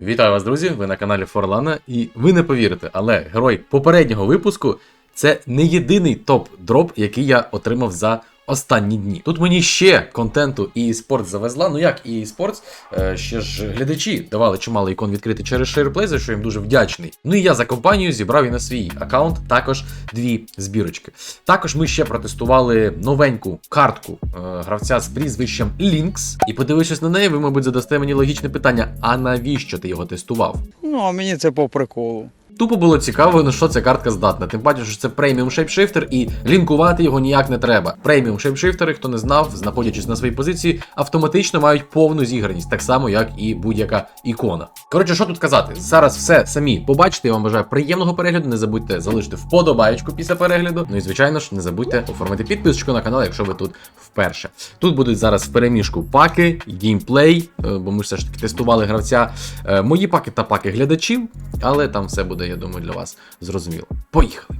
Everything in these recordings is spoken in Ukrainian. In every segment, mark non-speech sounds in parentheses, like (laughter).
Вітаю вас, друзі! Ви на каналі Форлана, і ви не повірите, але герой попереднього випуску це не єдиний топ-дроп, який я отримав за останні дні. Тут мені ще контенту і eSports завезла. Ну як і eSports, е, ще ж глядачі давали чимало ікон відкрити через SharePlay, за що їм дуже вдячний. Ну і я за компанію зібрав і на свій аккаунт також дві збірочки. Також ми ще протестували новеньку картку е, гравця з прізвищем Lynx. І подивившись на неї, ви, мабуть, задасте мені логічне питання: а навіщо ти його тестував? Ну, а мені це по приколу. Тупо було цікаво, на що ця картка здатна. Тим паче, що це преміум шейпшифтер, і лінкувати його ніяк не треба. Преміум шейпшифтери, хто не знав, знаходячись на своїй позиції, автоматично мають повну зіграність, так само, як і будь-яка ікона. Коротше, що тут казати? Зараз все самі побачите. Я вам бажаю приємного перегляду. Не забудьте залишити вподобаєчку після перегляду. Ну і звичайно ж, не забудьте оформити підписочку на канал, якщо ви тут вперше. Тут будуть зараз в переміжку паки, геймплей, е, бо ми все ж таки тестували гравця. Е, Мої паки та паки глядачів, але там все буде, я думаю, для вас зрозуміло. Поїхали!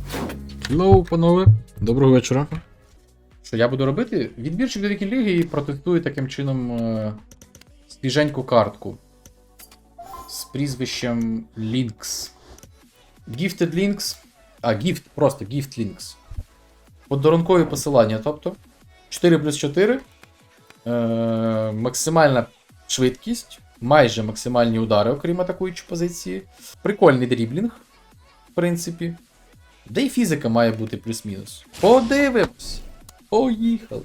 Hello, панове, доброго вечора. Що я буду робити? Відбірчик до Вікі Ліги і протестую таким чином е, свіженьку картку з прізвищем Lynx. Gifted Links. А, Gift, просто Gift Links. Подарункові посилання, тобто 4 плюс 4. Е, максимальна швидкість, майже максимальні удари, окрім атакуючої позиції. Прикольний дріблінг, в принципі. Де й фізика має бути плюс-мінус. Подивимось. Поїхали.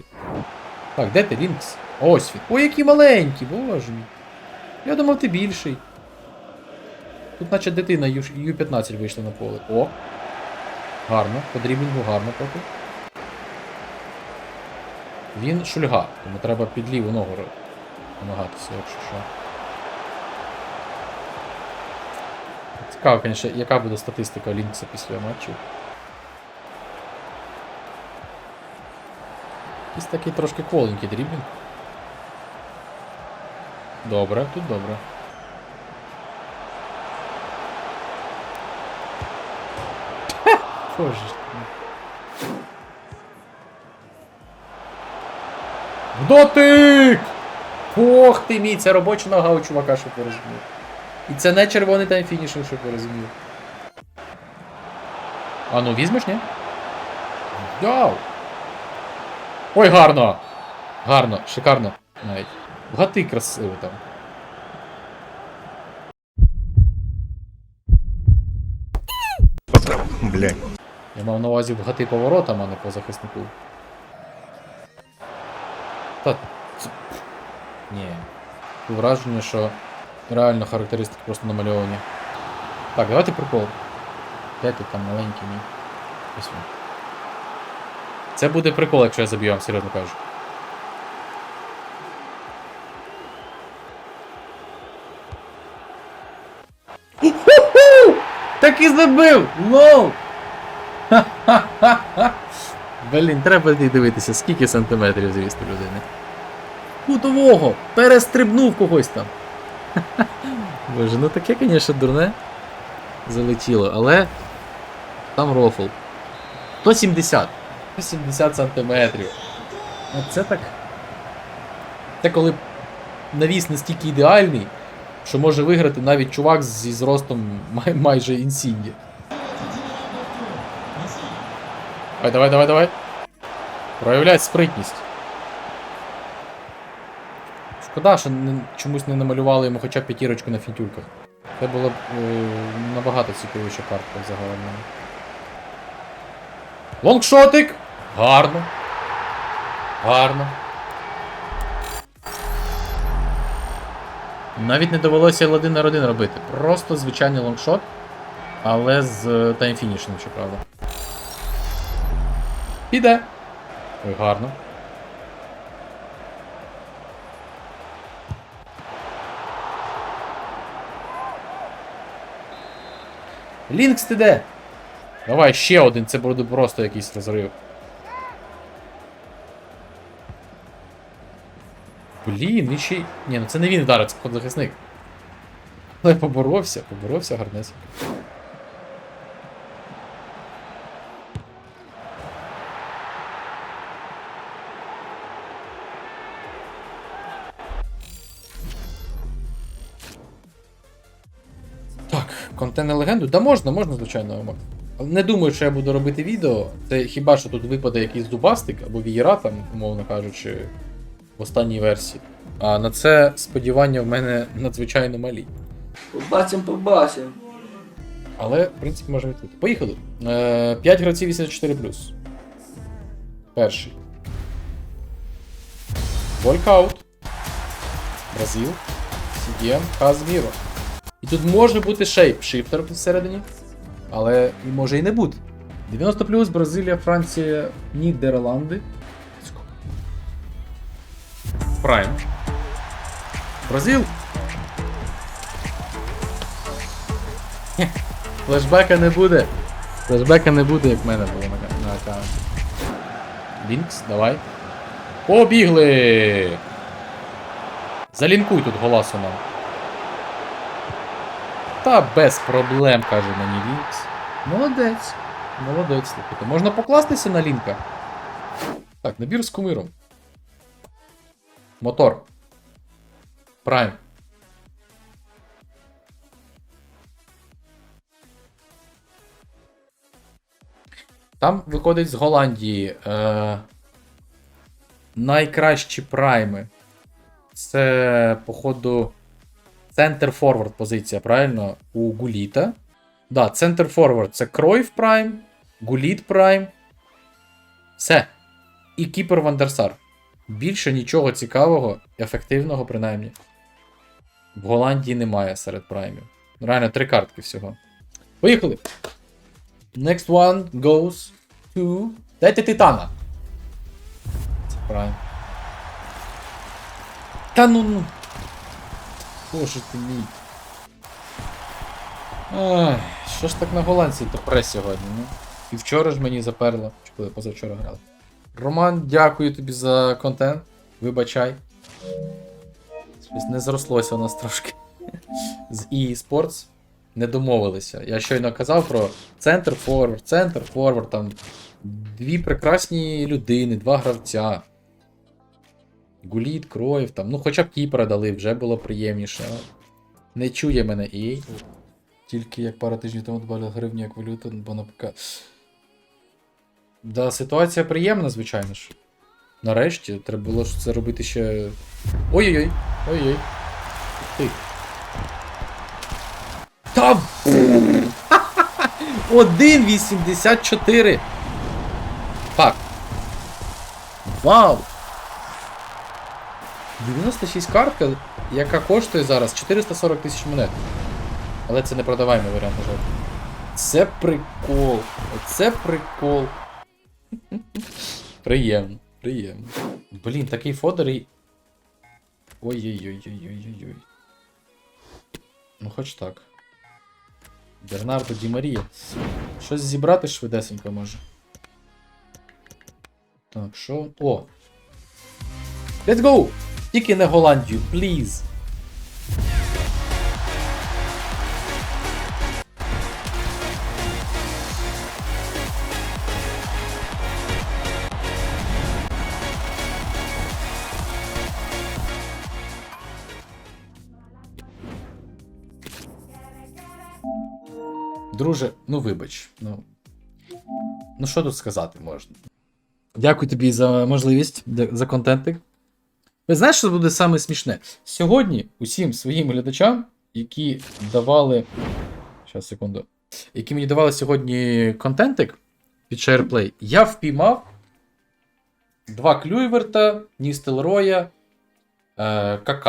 Так, де ти, Лінкс? Ось він. Ой, який маленький, боже мій. Я думав, ти більший. Тут наче дитина Ю- Ю-15 вийшла на поле. О! Гарно, по дріблінгу гарно поки. Він шульга, тому треба під ліву ногу намагатися, якщо що. Цікаво, звісно, яка буде статистика Лінкса після матчів. Якийсь такий трошки кволенький дріблінг. Добре, тут добре. Боже ж ти. В дотик! Ох ти мій, це робоча нога у чувака, щоб ви. І це не червоний тайм фінішинг, щоб ви розуміли. А ну візьмеш, ні? Яу! Ой, гарно! Гарно, шикарно навіть. Гати красиво там. Блядь. Я мав на увазі вгати поворотом, а не по захиснику. Та. Ні. Враження, що реально характеристики просто намальовані. Так, давайте прикол. Де там маленький мій? Це буде прикол, якщо я заб'ю, вам серйозно кажу. Так і забив! Лоу! Блін, треба дивитися, скільки сантиметрів зріст у людини. Кутового! Перестрибнув когось там. (laughs) Боже, ну таке, звісно, дурне залетіло, але там рофл. 170. 170 сантиметрів. Оце так. Це коли навіс настільки ідеальний, що може виграти навіть чувак зі зростом май- майже інсінді. Давай, давай, давай, давай. Проявляй спритність. Шкода, що не, чомусь не намалювали йому хоча б п'ятірочку на фінтюльках. Це було б е, набагато цікавіша картка загалом. Лонгшотик! Гарно. Гарно. Навіть не довелося L1 на 1 робити. Просто звичайний лонгшот, але з таймфінішем, щоправда. Піде. Ой, гарно. Лінкс ти де? Давай ще один, це буде просто якийсь розрив. Блін, ще. Ні, ну це не він вдарив, це захисник. Але поборовся, поборовся гарнесенько. Контент легенду? Да можна, можна, звичайно. Макс. Не думаю, що я буду робити відео. Це хіба що тут випаде якийсь дубастик або вієра, там, умовно кажучи, в останній версії. А на це сподівання в мене надзвичайно малі. Побачим, побачим. Але, в принципі, можемо відкрити. Поїхали. Е, 5 гравців 84. Перший. Волькаут. Бразил. CDM. Казміро. Тут може бути шейпшифтер всередині. Але і може і не бути. 90 плюс, Бразилія, Франція, Нідерланди. Прайм. Бразил. Флешбека не буде. Флешбека не буде, як в мене було на, на аккаунті. Лінкс, давай. Побігли! Залінкуй тут голосу нам. Та без проблем, каже мені Лінкс. Молодець. Молодець, слухайте. Можна покластися на лінка. Так, набір з кумиром. Мотор. Прайм. Там виходить з Голландії е, найкращі прайми. Це, походу, центр форвард позиція, правильно? У Гуліта. Да, центр форвард це Кройв Прайм, Гуліт Прайм. Все. І Кіпер Вандерсар. Більше нічого цікавого, ефективного, принаймні. В Голландії немає серед праймів. Реально, три картки всього. Поїхали! Next one goes to. Дайте Титана. Це прайм. Та ну ну. Боже ти мій. Ай, що ж так на голландці тепер сьогодні, ну? І вчора ж мені заперло. Чи коли позавчора грали. Роман, дякую тобі за контент. Вибачай. Щось не зрослося у нас трошки. З EA Sports не домовилися. Я щойно казав про центр форвард, центр форвард, там дві прекрасні людини, два гравця. Гуліт, Кроїв, там, ну хоча б кіпера дали, вже було приємніше. Не чує мене EA. Тільки як пару тижнів тому добавили гривню як валюту, бо на ПК. Да, ситуація приємна, звичайно ж. Нарешті, треба було ж це робити ще. Ой-ой-ой! Ой-ой. Ти. Та. 1,84. (laughs) Так. Вау! 96 картка, яка коштує зараз 440 тисяч монет. Але це не продаваємий варіант, на жаль. Це прикол. Це прикол. Приємно, приємно. Блін, такий фодер і. Ой-ой-ой-ой-ой-ой. Ну, хоч так. Бернардо Ді Марія. Щось зібрати швидесенько може. Так, що. О! Let's go! Тільки не Голландію, please! Друже, ну вибач. Ну, ну що тут сказати можна? Дякую тобі за можливість, за контентик. Ви знаєш, що буде саме смішне? Сьогодні усім своїм глядачам, які давали. Щас, секунду. Які мені давали сьогодні контентик під SharePlay, я впіймав два клюйверта, Ністелроя, е, КК.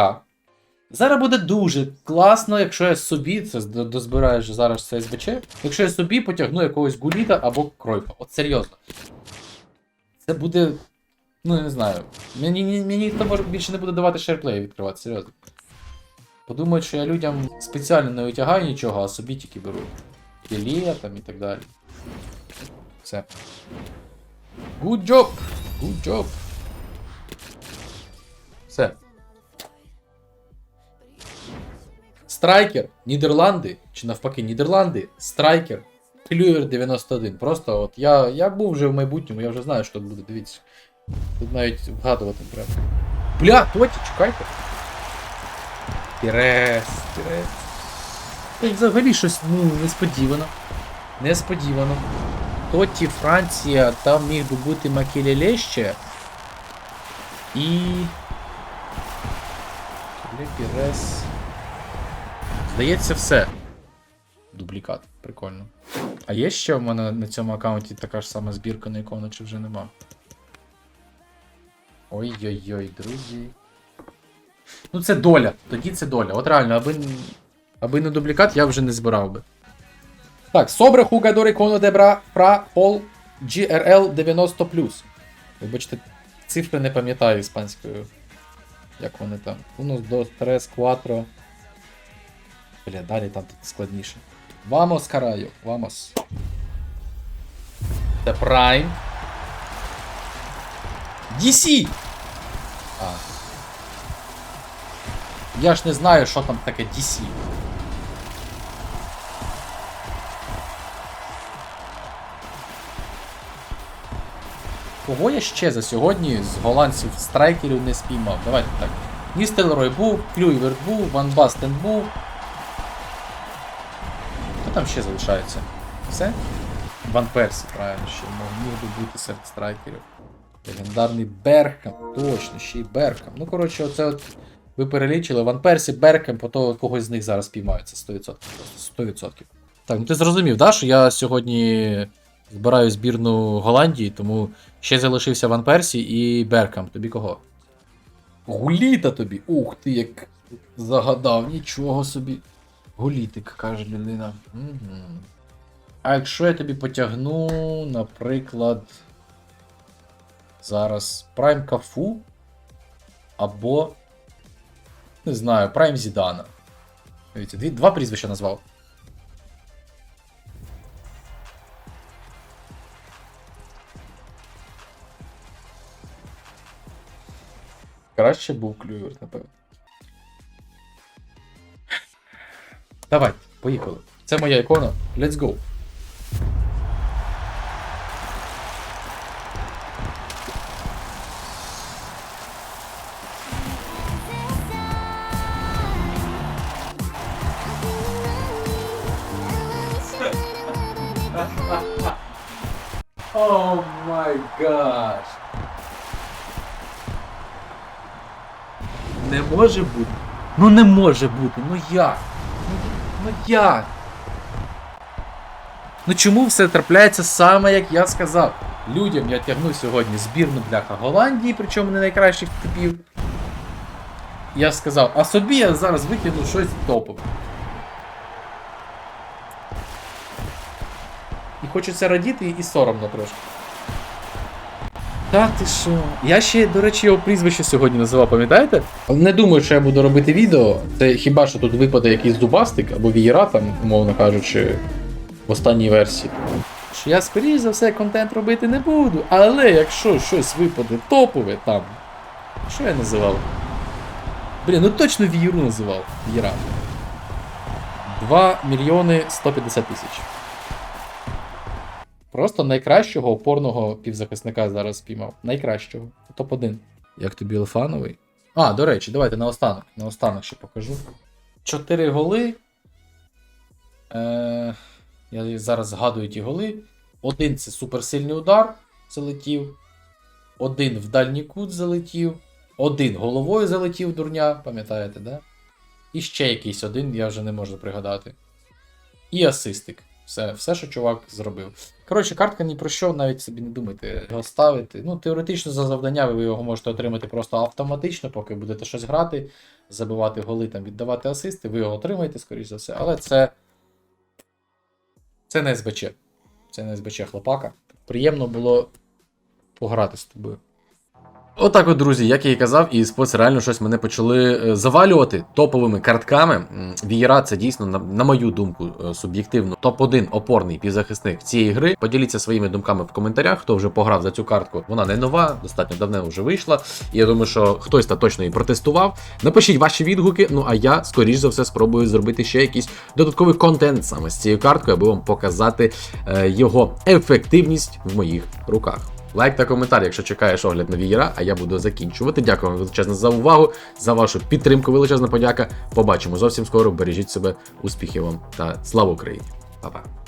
Зараз буде дуже класно, якщо я собі, це дозбираю зараз це СБЧ, якщо я собі потягну якогось гуліта або кройфа. От серйозно. Це буде. Ну, я не знаю. Мені, мені, ніхто може більше не буде давати шерплеї відкривати, серйозно. Подумають, що я людям спеціально не витягаю нічого, а собі тільки беру. Філія там і так далі. Все. Good job! Good job! Все. Страйкер, Нідерланди, чи навпаки, Нідерланди, Страйкер, Клювер 91. Просто от я, я був вже в майбутньому, я вже знаю, що тут буде, дивіться. Тут навіть вгадувати треба. Бля, тоті, чекайте. Пірес, пірес. Та взагалі щось, ну, несподівано. Несподівано. Тоті Франція, там міг би бути Макелеле ще. І. Пірес. Здається, все. Дублікат. Прикольно. А є ще в мене на цьому аккаунті така ж сама збірка на ікону, чи вже нема? Ой-ой-ой, друзі. Ну це доля. Тоді це доля. От реально, аби, аби не дублікат, я вже не збирав би. Так, jugador icono de bra fra Hall GRL 90 Вибачте, цифри не пам'ятаю іспанською. Як вони там? Unos, dos, tres, cuatro. Бля, далі там тут складніше. Vamos, караю, vamos. Це Prime. DC! А. Я ж не знаю, що там таке DC. Кого я ще за сьогодні з голландців страйкерів не спіймав? Давайте так. Ністелрой був, Клюйверт був, Ван Бастен був. Хто там ще залишається? Все? Ван Персі, правильно, ще міг би бути серед страйкерів. Легендарний Берхам, точно, ще й Берхам. Ну, коротше, оце от ви перелічили. Ван Персі, Берхам, по того когось з них зараз піймаються 100%. Просто 100%. Так, ну ти зрозумів, да, що я сьогодні збираю збірну Голландії, тому ще залишився Ван Персі і Беркам. Тобі кого? Гуліта тобі! Ух ти, як загадав, нічого собі. Гулітик, каже людина. Угу. А якщо я тобі потягну, наприклад. Зараз Прайм Кафу або. Не знаю, Прайм Зідана. Дивіться, дві, два прізвища назвав. Краще був клюверт, напевно. Давай, поїхали. Це моя ікона. Let's go. Може бути. Ну не може бути. Ну як? Ну, ну як? Ну чому все трапляється саме як я сказав? Людям я тягну сьогодні збірну бляха Голландії, причому не найкращих типів. Я сказав, а собі я зараз викину щось топове. І хочеться радіти і соромно трошки. Та ти що? Я ще, до речі, його прізвище сьогодні називав, пам'ятаєте? Не думаю, що я буду робити відео. Це хіба що тут випаде якийсь зубастик або вієра, там, умовно кажучи, в останній версії. Що я, скоріш за все, контент робити не буду. Але якщо щось випаде топове там. Що я називав? Блін, ну точно вієру називав. Вієра. 2 мільйони 150 тисяч. Просто найкращого опорного півзахисника зараз спіймав. Найкращого. Топ-1. Як тобі Лефановий? А, до речі, давайте наостанок. Наостанок ще покажу. Чотири голи. Е, я зараз згадую ті голи. Один це суперсильний удар залетів. Один в дальній кут залетів. Один головою залетів дурня, пам'ятаєте, да? І ще якийсь один, я вже не можу пригадати. І асистик. Все, все, що чувак зробив. Коротше, картка ні про що, навіть собі не думайте його ставити. Ну, теоретично за завдання ви його можете отримати просто автоматично, поки будете щось грати, забивати голи, там, віддавати асисти, ви його отримаєте, скоріш за все. Але це. Це не СБЧ. Це не СБЧ хлопака. Приємно було пограти з тобою. Отак, от, друзі, як я і казав, і споц реально щось мене почали е, завалювати топовими картками. Вієра це дійсно, на, на мою думку, е, суб'єктивно, топ-1 опорний півзахисник цієї гри. Поділіться своїми думками в коментарях, хто вже пограв за цю картку. Вона не нова, достатньо давно вже вийшла. І я думаю, що хтось та точно її протестував. Напишіть ваші відгуки. Ну а я, скоріш за все, спробую зробити ще якийсь додатковий контент саме з цією карткою, аби вам показати е, його ефективність в моїх руках. Лайк та коментар, якщо чекаєш огляд на вієра, а я буду закінчувати. Дякую вам величезно за увагу, за вашу підтримку. Величезна подяка. Побачимо зовсім скоро. Бережіть себе, успіхів вам та слава Україні! Па-па.